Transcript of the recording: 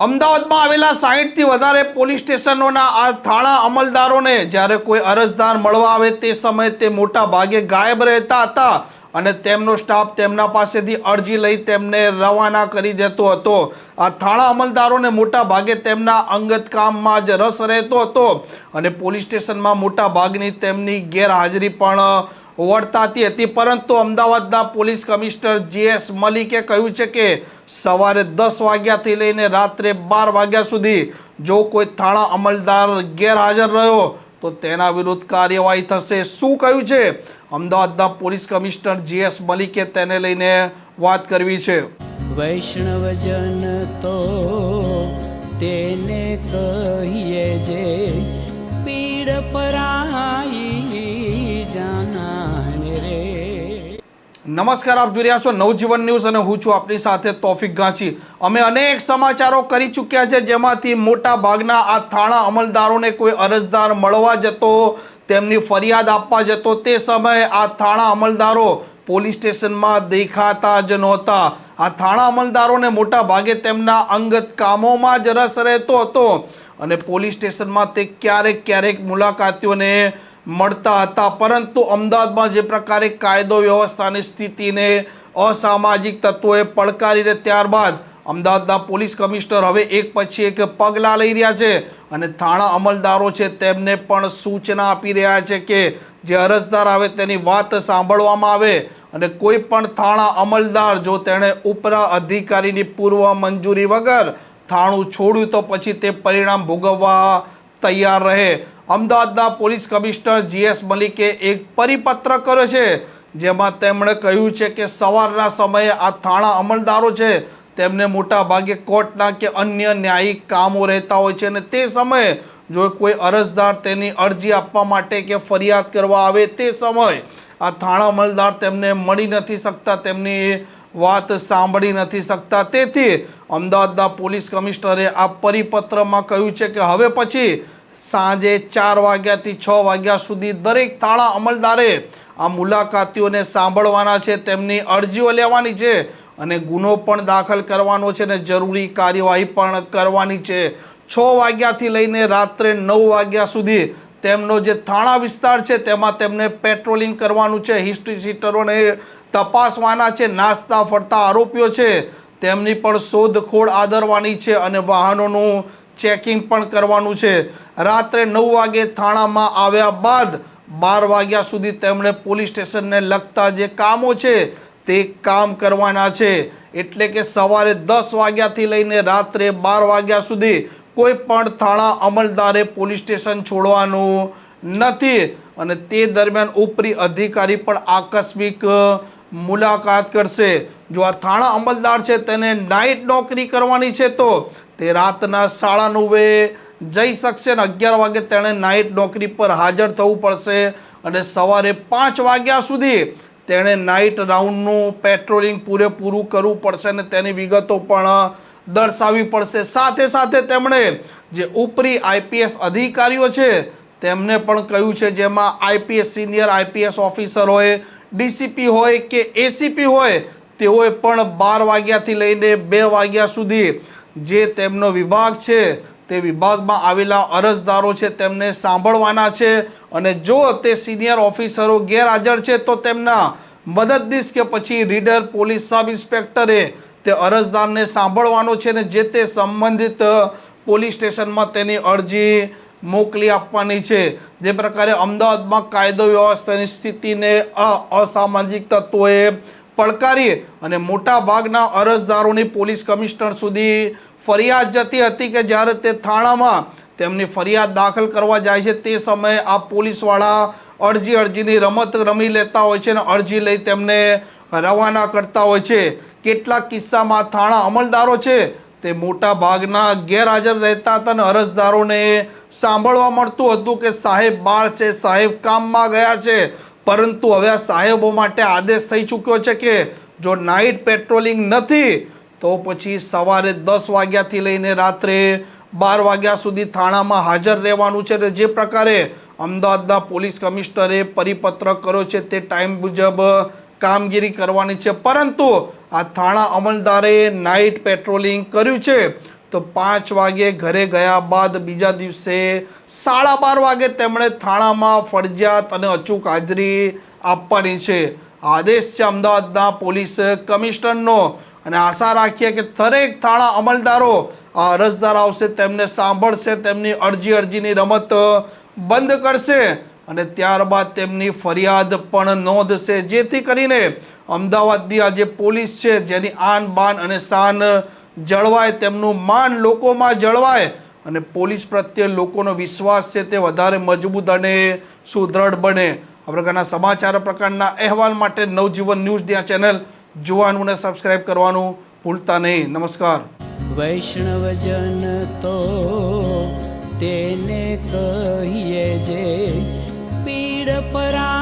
અમદાવાદમાં આવેલા સાહીઠથી વધારે પોલીસ સ્ટેશનોના આ થાણા અમલદારોને જ્યારે કોઈ અરજદાર મળવા આવે તે સમયે તે મોટા ભાગે ગાયબ રહેતા હતા અને તેમનો સ્ટાફ તેમના પાસેથી અરજી લઈ તેમને રવાના કરી દેતો હતો. આ થાણા અમલદારોને મોટા ભાગે તેમના અંગત કામમાં જ રસ રહેતો હતો અને પોલીસ સ્ટેશનમાં મોટા ભાગની તેમની ગેરહાજરી પણ વર્તાતી હતી, પરંતુ અમદાવાદના પોલીસ કમિશનર જીએસ મલિકે કહ્યું છે કે સવારે દસ વાગ્યાથી લઈને રાત્રે બાર વાગ્યા સુધી જો કોઈ થાણા અમલદાર ગેરહાજર રહ્યો, તો તેના વિરુદ્ધ કાર્યવાહી થશે. શું કહ્યું છે? અમદાવાદના પોલીસ કમિશનર જીએસ મલિકે તેને લઈને વાત કરવી છે. વૈષ્ણવજન તો તેને કહીએ નમસ્કાર, આપ જોઈ રહ્યા છો નવજીવન ન્યૂઝ અને હું છું આપની સાથે તોફિક ગાંચી અમે અનેક સમાચારો કરી ચૂક્યા છે, જેમાંથી મોટા ભાગના આ થાણા અમલદારોને કોઈ અરજદાર મળવા જતો, તેમની ફરિયાદ આપવા જતો, તે સમયે આ થાણા અમલદારો પોલીસ સ્ટેશનમાં દેખાતા જ નહોતા. આ થાણા અમલદારોને મોટા ભાગે તેમના અંગત કામોમાં જ રસ રહેતો હતો અને પોલીસ સ્ટેશનમાં તે ક્યારેક ક્યારેક મુલાકાતીઓને મળતા હતા. પરંતુ અમદાવાદમાં જે પ્રકારે કાયદો વ્યવસ્થાની સ્થિતિને અસામાજિક તત્વોએ પડકારીને ત્યારબાદ અમદાવાદના પોલીસ કમિશનર હવે એક પછી એક પગલાં લઈ રહ્યા છે અને થાણા અમલદારો છે તેમને પણ સૂચના આપી રહ્યા છે કે જે અરજદાર આવે તેની વાત સાંભળવામાં આવે અને કોઈ પણ થાણા અમલદાર જો તેણે ઉપરા અધિકારીની પૂર્વ મંજૂરી વગર થાણું છોડ્યું તો પછી તે પરિણામ ભોગવવા તૈયાર રહે. અમદાવાદના પોલીસ કમિશનર જીએસ મલિકે એક પરિપત્ર કર્યો છે, જેમાં તેમણે કહ્યું છે કે સવારના સમયે આ થાણા અમલદારો છે, તેમને મોટા ભાગે કોર્ટના કે અન્ય ન્યાયિક કામો રહેતા હોય છે અને તે સમયે જો કોઈ અરજદાર તેની અરજી આપવા માટે કે ફરિયાદ કરવા આવે તે સમયે આ થાણા અમલદાર તેમને મળી નથી શકતા, તેમની વાત સાંભળી નથી શકતા. તેથી અમદાવાદના પોલીસ કમિશનરે આ પરિપત્રમાં કહ્યું છે કે હવે પછી સાંજે ચાર વાગ્યાથી છ વાગ્યા સુધી દરેક થાણા અમલદારે આ મુલાકાતીઓને સાંભળવાના છે, તેમની અરજીઓ લેવાની છે અને ગુનો પણ દાખલ કરવાનો છે અને જરૂરી કાર્યવાહી પણ કરવાની છે. છ વાગ્યાથી લઈને રાત્રે નવ વાગ્યા સુધી તેમનો જે થાણા વિસ્તાર છે, તેમાં તેમને પેટ્રોલિંગ કરવાનું છે, હિસ્ટ્રી સીટરોને તપાસવાના છે, નાસ્તા, ફરતા આરોપીઓ છે. તેમની પણ શોધખોળ આદરવાની છે અને વાહનોનું ચેકિંગ પણ કરવાનું છે. રાત્રે નવ વાગે થાણામાં આવ્યા બાદ બાર વાગ્યા સુધી તેમણે પોલીસ સ્ટેશનને લગતા જે કામો છે તે કામ કરવાના છે. એટલે કે સવારે દસ વાગ્યાથી લઈને રાત્રે બાર વાગ્યા સુધી કોઈ પણ થાણા અમલદારે પોલીસ સ્ટેશન છોડવાનું નથી. અને તે દરમિયાન ઉપરી અધિકારી પણ આકસ્મિક મુલાકાત કરશે. જો આ થાણા અમલદાર છે તેને નાઇટ નોકરી કરવાની છે તો તે રાતના સાડા નવે જઈ શકશે અને અગિયાર વાગે તેણે નાઇટ નોકરી પર હાજર થવું પડશે અને સવારે પાંચ વાગ્યા સુધી તેણે નાઇટ રાઉન્ડનું પેટ્રોલિંગ પૂરેપૂરું કરવું પડશે અને તેની વિગતો પણ દર્શાવવી પડશે. સાથે સાથે તેમણે જે ઉપરી આઈપીએસ અધિકારીઓ છે, તેમને પણ કહ્યું છે, જેમાં આઈપીએસ સિનિયર આઈપીએસ ઓફિસર હોય ડીસીપી હોય કે એસીપી હોય, તેઓએ પણ બાર વાગ્યાથી લઈને બે વાગ્યા સુધી જે તેમનો વિભાગ છે, તે વિભાગમાં આવેલા અરજદારો છે, તેમને સાંભળવાના છે અને જો તે સિનિયર ઓફિસરો ગેરહાજર છે, તો તેમના મદદનીશ કે પછી રીડર, પોલીસ સબ ઇન્સ્પેક્ટરે તે અરજદારને સાંભળવાનો છે ને જે તે સંબંધિત પોલીસ સ્ટેશનમાં તેની અરજી મોકલી આપવાની છે. જે પ્રકારે અમદાવાદમાં કાયદો વ્યવસ્થાની સ્થિતિને અસામાજિક તત્વોએ પડકારી અને મોટા ભાગના અરજદારોની પોલીસ કમિશનર સુધી ફરિયાદ જતી હતી કે જ્યારે તે થાણામાં તેમની ફરિયાદ દાખલ કરવા જાય છે, તે સમયે આ પોલીસવાળા અરજી અરજીની રમત રમી લેતા હોય છે અને અરજી લઈ તેમને રવાના કરતા હોય છે. કેટલાક કિસ્સામાં થાણા અમલદારો છે, તે મોટા ભાગના ગેરહાજર રહેતા હતા અને અરજદારોને સાંભળવા મળતું હતું કે સાહેબ બાળ છે, સાહેબ કામમાં ગયા છે. પરંતુ હવે આ સાહેબો માટે આદેશ થઈ ચૂક્યો છે કે જો નાઇટ પેટ્રોલિંગ નથી, તો પછી સવારે દસ વાગ્યાથી લઈને રાત્રે બાર વાગ્યા સુધી થાણામાં હાજર રહેવાનું છે જે પ્રકારે અમદાવાદના પોલીસ કમિશનરે પરિપત્ર કર્યો છે તે ટાઈમ મુજબ કામગીરી કરવાની છે. પરંતુ આ થાણા અમલદારે નાઇટ પેટ્રોલિંગ કર્યું છે. તો પાંચ વાગે ઘરે ગયા બાદ બીજા દિવસે સાડા બાર વાગે તેમણે થાણામાં ફરજિયાત અને અચૂક હાજરી આપવાની છે. આદેશ છે અમદાવાદના પોલીસ કમિશનરનો અને આશા રાખીએ કે દરેક થાણા અમલદારો આ અરજદાર આવશે, તેમને સાંભળશે, તેમની અરજી અરજીની રમત બંધ કરશે અને ત્યારબાદ તેમની ફરિયાદ પણ નોંધશે. જેથી કરીને અમદાવાદની આ જે પોલીસ છે, જેની આન બાન અને શાન જળવાય, તેમનું માન લોકોમાં જળવાય અને પોલીસ પ્રત્યે લોકોનો વિશ્વાસ છે તે વધારે મજબૂત અને સુદૃઢ બને. આ પ્રકારના સમાચાર પ્રકારના અહેવાલ માટે નવજીવન ન્યૂઝ ત્યાં ચેનલ જોવાનું અને સબસ્ક્રાઇબ કરવાનું ભૂલતા નહીં. નમસ્કાર. વૈષ્ણવજન તો તેને કહીએ જે પીડ પરા